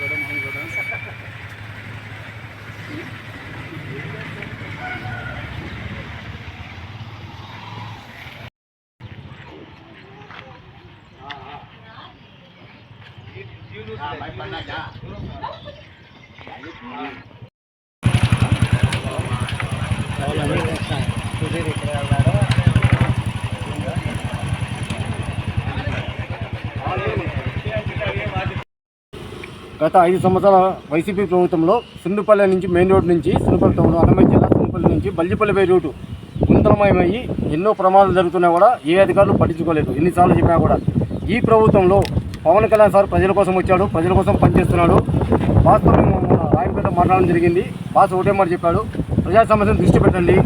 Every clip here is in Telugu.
కూడా మనం కూడా ఇక్కడ గత ఐదు సంవత్సరాల వైసీపీ ప్రభుత్వంలో సుండుపల్లి నుంచి మెయిన్ రోడ్ నుంచి సుండుపల్లి టౌన్ అన్నమయ్య జిల్లా సుండుపల్లి నుంచి బల్లిపల్లిపై రూటు గుంతలమయమయ్యి ఎన్నో ప్రమాదాలు జరుగుతున్నా కూడా ఏ అధికారులు పట్టించుకోలేదు. ఎన్నిసార్లు చెప్పినా కూడా ఈ ప్రభుత్వంలో పవన్ కళ్యాణ్ సార్ ప్రజల కోసం వచ్చాడు ప్రజల కోసం పనిచేస్తున్నాడు. వాస్తవం మేము రాయపేట మాట్లాడడం జరిగింది. బాస్ ఒకటే మాట చెప్పాడు ప్రజా సమస్యను దృష్టి పెట్టండి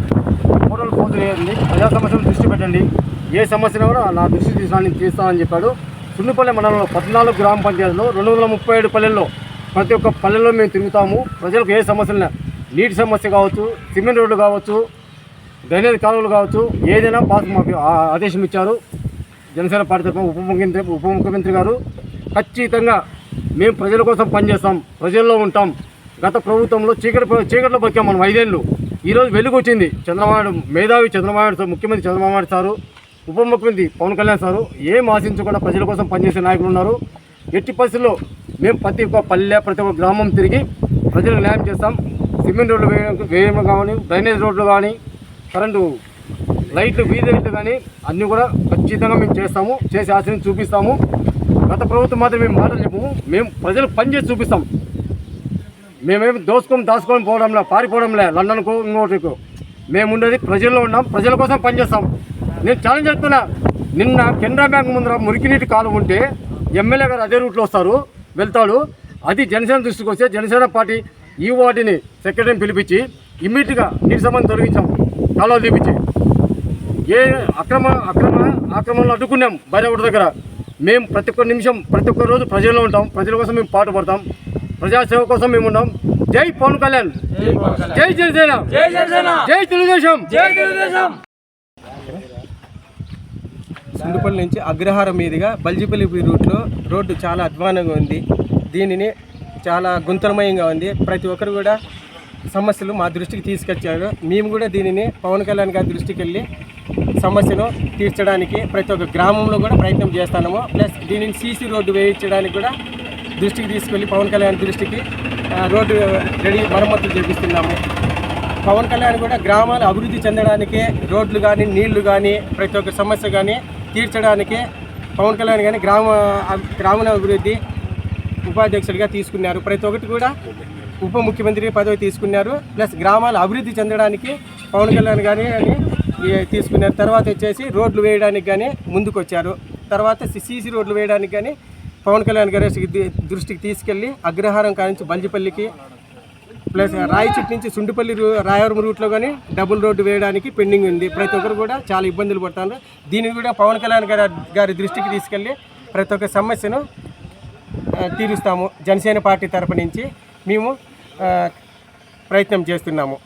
ఫోటోలు పోజు చేయండి ప్రజా సమస్యను దృష్టి పెట్టండి. ఏ సమస్యను కూడా నా దృష్టి తీసుకుని చేస్తానని చెప్పాడు. సున్నిపల్లి మండలంలో పద్నాలుగు గ్రామ పంచాయతీలో రెండు వందల ముప్పై ఏడు పల్లెల్లో ప్రతి ఒక్క పల్లెల్లో మేము తిరుగుతాము. ప్రజలకు ఏ సమస్యలు నీటి సమస్య కావచ్చు సిమెంట్ రోడ్డు కావచ్చు డ్రైనేజ్ కాలువలు కావచ్చు ఏదైనా బాస్ మాకు ఆదేశం ఇచ్చారు. జనసేన పార్టీ తరఫున ఉప ముఖ్యమంత్రి ఉప ముఖ్యమంత్రి గారు. ఖచ్చితంగా మేము ప్రజల కోసం పనిచేస్తాం ప్రజల్లో ఉంటాం. గత ప్రభుత్వంలో చీకటి చీకట్లో బతికాం మనం ఐదేళ్ళు. ఈరోజు వెలుగు వచ్చింది చంద్రబాబు మేధావి చంద్రబాబు ముఖ్యమంత్రి చంద్రబాబు నాయుడు సారు. ఉప ముఖ్యమంత్రి పవన్ కళ్యాణ్ సారు ఏం ఆశించకుండా ప్రజల కోసం పనిచేసే నాయకులు ఉన్నారు. ఎట్టి పరిస్థితుల్లో మేము ప్రతి ఒక్క పల్లె ప్రతి ఒక్క గ్రామం తిరిగి ప్రజలకు న్యాయం చేస్తాం. సిమెంట్ రోడ్లు వేయడం కానీ డ్రైనేజ్ రోడ్లు కానీ కరెంటు లైట్లు వీధి లైట్లు కానీ అన్నీ కూడా ఖచ్చితంగా మేము చేస్తాము చేసి ఆశయం చూపిస్తాము. గత ప్రభుత్వం మాత్రం మేము మాటలు చెప్పము. మేము ప్రజలకు పనిచేసి చూపిస్తాం. మేమేమి దోసుకొని దాచుకొని పోవడంలే పారిపోవడంలే లండన్కు ఇంకోటికు. మేము ఉండేది ప్రజల్లో ఉన్నాం ప్రజల కోసం పనిచేస్తాం నేను ఛాలెంజ్ చేస్తున్నా. నిన్న కెనరా బ్యాంక్ ముందర మురికినీటి కాలువ ఉంటే ఎమ్మెల్యే గారు అదే రూట్లో వస్తారు వెళ్తాడు. అది జనసేన దృష్టికి వస్తే జనసేన పార్టీ ఈ వాటిని సెక్రటరీని పిలిపించి ఇమ్మీడియట్గా నీటి సంబంధం తొలగించాం. కాలువ తీపించి ఏ అక్రమ అక్రమ ఆక్రమణలు అడ్డుకున్నాం బైరగూడ దగ్గర. మేము ప్రతి ఒక్క నిమిషం ప్రతి ఒక్క రోజు ప్రజల్లో ఉంటాం. ప్రజల కోసం మేము పాటు పడతాం. ప్రజాసేవ కోసం మేము ఉన్నాం. జై పవన్ కళ్యాణ్. జై జనసేన. జై జనసేన. జై తెలుగుదేశం. జై తెలుగుదేశం. సుండుపల్లి నుంచి అగ్రహారం మీదుగా బల్జిపల్లి రూట్లో రోడ్డు చాలా అధ్వానంగా ఉంది. దీనిని చాలా గుంతలమయంగా ఉంది. ప్రతి ఒక్కరు కూడా సమస్యలు మా దృష్టికి తీసుకొచ్చారు. మేము కూడా దీనిని పవన్ కళ్యాణ్ గారి దృష్టికి వెళ్ళి సమస్యను తీర్చడానికి ప్రతి ఒక్క గ్రామంలో కూడా ప్రయత్నం చేస్తాము ప్లస్ దీనిని సీసీ రోడ్డు వేయించడానికి కూడా దృష్టికి తీసుకెళ్ళి పవన్ కళ్యాణ్ దృష్టికి రోడ్డు రెడీ మరమ్మతులు చేపిస్తున్నాము. పవన్ కళ్యాణ్ కూడా గ్రామాలు అభివృద్ధి చెందడానికి రోడ్లు కానీ నీళ్ళు కానీ ప్రతి ఒక్క సమస్య కానీ తీర్చడానికి పవన్ కళ్యాణ్ కానీ గ్రామ గ్రామీణ అభివృద్ధి ఉపాధ్యక్షుడిగా తీసుకున్నారు. ప్రతి ఒక్కటి కూడా ఉప ముఖ్యమంత్రి పదవి తీసుకున్నారు. ప్లస్ గ్రామాలు అభివృద్ధి చెందడానికి పవన్ కళ్యాణ్ కానీ అని తీసుకున్నారు. తర్వాత వచ్చేసి రోడ్లు వేయడానికి కానీ ముందుకు వచ్చారు తర్వాత సీసీ రోడ్లు వేయడానికి కానీ పవన్ కళ్యాణ్ గారి దృష్టికి తీసుకెళ్ళి అగ్రహారం కానించి బంజిపల్లికి ప్లస్ రాయచిట్ నుంచి సుండిపల్లి రూ రాయవరం రూట్లో కానీ డబుల్ రోడ్డు వేయడానికి పెండింగ్ ఉంది. ప్రతి ఒక్కరు కూడా చాలా ఇబ్బందులు పడుతున్నారు. దీన్ని కూడా పవన్ కళ్యాణ్ గారి గారి దృష్టికి తీసుకెళ్ళి ప్రతి ఒక్క సమస్యను తీరుస్తాము. జనసేన పార్టీ తరపు నుంచి మేము ప్రయత్నం చేస్తున్నాము.